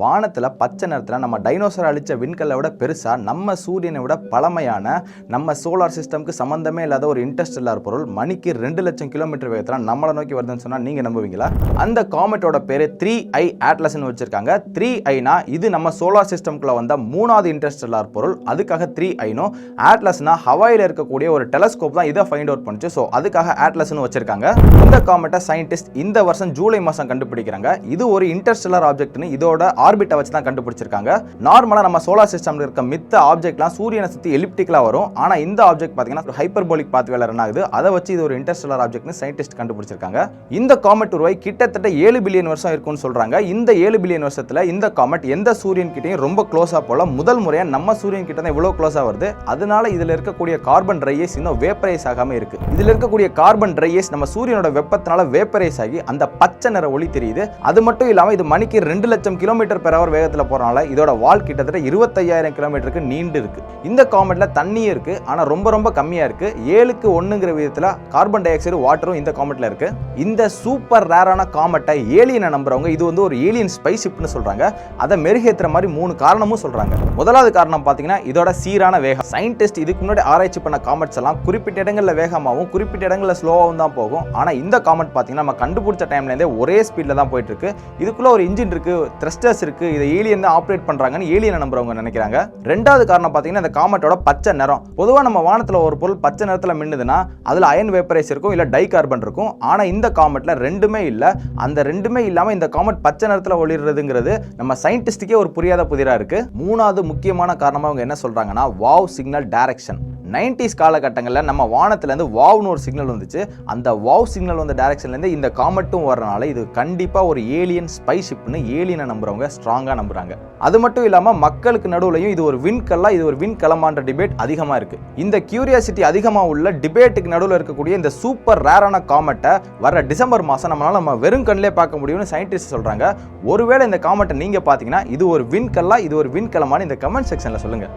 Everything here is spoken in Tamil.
வானத்தில் பச்சை நிறத்தில் நம்ம டைனோசர் அழிச்ச விண்கல்லை விட பெருசாக நம்ம சூரியனை விட பழமையான நம்ம சோலார் சிஸ்டம்க்கு சம்மந்தமே இல்லாத ஒரு இன்டர்ஸ்டெல்லார் பொருள் மணிக்கு ரெண்டு லட்சம் கிலோமீட்டர் வேகத்தில் நம்மளை நோக்கி வருதுன்னு சொன்னால் நீங்கள் நம்புவீங்களா? அந்த காமெட்டோட பேர் த்ரீ ஐ ஆட்லஸ்னு வச்சுருக்காங்க. த்ரீ ஐனா இது நம்ம சோலார் சிஸ்டம்குள்ளே வந்த மூணாவது இன்டர்ஸ்டெல்லார் பொருள். அதுக்காக த்ரீ ஐனோ ஆட்லஸ்னா ஹவாயில் இருக்கக்கூடிய ஒரு டெலஸ்கோப் தான் இதை ஃபைண்ட் அவுட் பண்ணுச்சு. ஸோ அதுக்காக ஆட்லஸ்னு வச்சுருக்காங்க. இந்த காமெட்டை சயின்டிஸ்ட் இந்த வருஷம் ஜூலை மாதம் கண்டுபிடிக்கிறாங்க. இது ஒரு இன்டர்ஸ்டெல்லர் ஆப்ஜெக்ட்னு இதோட ஆர்பிட்டை வச்சு தான் கண்டுபிடிச்சிருக்காங்க. நார்மலாக நம்ம சோலார் சிஸ்டம்ல இருக்க மித்த ஆப்ஜெக்ட்லாம் சூரியனை சுற்றி எலிப்டிக்கலாக வரும். ஆனால் இந்த ஆப்ஜெக்ட் பார்த்தீங்கன்னா ஹைப்பர்போலிக் பாத்வேல ரன் ஆகுது. அதை வச்சு இது ஒரு இன்டர்ஸ்டலர் ஆப்ஜெக்ட்னு சயின்டிஸ்ட் கண்டுபிடிச்சிருக்காங்க. இந்த காமெட் உருவாய் கிட்டத்தட்ட ஏழு பில்லியன் வருஷம் இருக்கும்னு சொல்றாங்க. இந்த ஏழு பில்லியன் வருஷத்தில் இந்த காமெட் எந்த சூரியன் கிட்டையும் ரொம்ப க்ளோஸா போல முதல் முறையாக நம்ம சூரியன் கிட்ட தான் இவ்வளோ க்ளோஸாக வருது. அதனால இதில் இருக்கக்கூடிய கார்பன் ட்ரையஸ் இன்னும் வேப்பரைஸ் ஆகாம இருக்கு. இதில் இருக்கக்கூடிய கார்பன் ட்ரையஸ் நம்ம சூரியனோட வெப்பத்தினால வேப்பரைஸ் ஆகி அந்த பச்சை நிற ஒளி தெரியுது. அது மட்டும் இல்லாமல் இது மணிக்கு ரெண்டு லட்சம் கிலோமீட்டர் பெர் ஹவர் வேகத்தில் போகிறனால இதோட வால் கிட்டத்தட்ட இருபத்தையாயிரம் கிலோமீட்டருக்கு நீண்டு இருக்கு. இந்த காமெட்ல தண்ணியும் இருக்கு ஆனால் ரொம்ப ரொம்ப கம்மியாக இருக்கு. ஏழுக்கு ஒன்றுங்கிற விதத்தில் கார்பன் டை ஆக்சைடு வாட்டரும் இந்த காமெட்ல இருக்கு. இந்த சூப்பர் ரேரான காமெட்டை ஏலியனை நம்புறவங்க இது வந்து ஒரு ஏலியன் ஸ்பைசிப்னு சொல்றாங்க. அதை மெருகேத்துற மாதிரி மூணு காரணமும் சொல்றாங்க. முதலாவது காரணம் பார்த்தீங்கன்னா இதோட சீரான வேகம். சயின்டிஸ்ட் இதுக்கு முன்னாடி ஆராய்ச்சி பண்ண காமெட்ஸ் எல்லாம் குறிப்பிட்ட இடங்களில் வேகமாகவும் குறிப்பிட்ட இடங்களில் ஸ்லோவாகவும் தான் போகும். ஆனால் இந்த காமெட் பார்த்தீங்கன்னா நம்ம கண்டுபிடிச்ச டைம்ல இருந்தே ஒரே ஸ்பீடில் தான் போயிட்டு இருக்கு. இதுக்குள்ள ஒரு இன்ஜின் இருக்கு த்ரஸ்டர்ஸ் இருக்கு இதை ஏலியன் தான் ஆப்ரேட் பண்றாங்கன்னு ஏலியனை நம்புறவங்க நினைக்கிறாங்க. ரெண்டாவது காரணம் பாத்தீங்கன்னா இந்த காமெட்டோட பச்சை நிறம். பொதுவா நம்ம வானத்துல ஒரு பொருள் பச்சை நிறத்துல மின்னுதுன்னா அதுல அயன் வேப்பரைஸ் இருக்கும் இல்ல டை கார்பன் இருக்கும். ஆனா இந்த காமெட்ல ரெண்டுமே இல்ல. அந்த ரெண்டுமே இல்லாம இந்த காமெட் பச்சை நிறத்துல ஒளிர்றதுங்கிறது நம்ம சயின்டிஸ்டுக்கே ஒரு புரியாத புதிரா இருக்கு. மூணாவது முக்கியமான காரணமா அவங்க என்ன சொல்றாங்கன்னா வாவ் சிக்னல் டைரக்ஷன் நைன்டிஸ் காலகட்டங்களில் நம்ம வானத்துலேருந்து வாவ்னு ஒரு சிக்னல் வந்துச்சு. அந்த வாவ் சிக்னல் வந்த டேரக்ஷன்லேருந்து இந்த காமெட்டும் வரனால இது கண்டிப்பாக ஒரு ஏலியன் ஸ்பைஷிப்னு ஏலியனை நம்புறவங்க ஸ்ட்ராங்காக நம்புகிறாங்க அது மட்டும் இல்லாமல் மக்களுக்கு நடுவுலையும் இது ஒரு விண்கல்லா இது ஒரு விண்கலமான்ற டிபேட் அதிகமாக இருக்குது இந்த கியூரியாசிட்டி அதிகமாக உள்ள டிபேட்டுக்கு நடுவில் இருக்கக்கூடிய இந்த சூப்பர் ரேரான காமெட்டை வர டிசம்பர் மாதம் நம்மளால் நம்ம வெறும் கண்ணிலே பார்க்க முடியும்னு சயின்டிஸ்ட் சொல்கிறாங்க ஒருவேளை இந்த காமெட்டை நீங்கள் பார்த்தீங்கன்னா இது ஒரு விண்கல்லா இது ஒரு விண்கலமானு இந்த கமெண்ட் செக்ஷனில் சொல்லுங்கள்